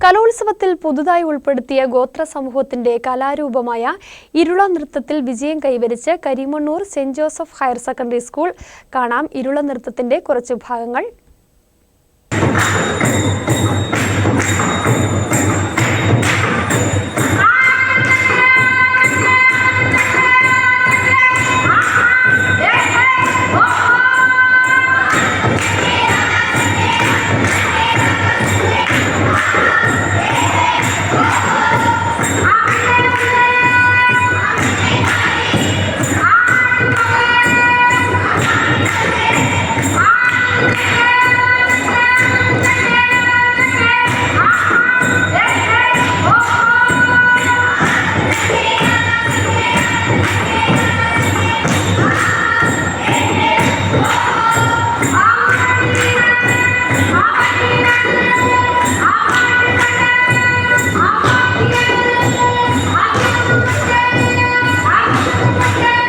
കലോത്സവത്തിൽ പുതുതായി ഉൾപ്പെടുത്തിയ ഗോത്ര സമൂഹത്തിന്റെ കലാരൂപമായ ഇരുള നൃത്തത്തിൽ വിജയം കൈവരിച്ച് Karimannoor saint Joseph higher secondary school. കാണാം ഇരുള നൃത്തത്തിന്റെ കുറച്ച് ഭാഗങ്ങൾ.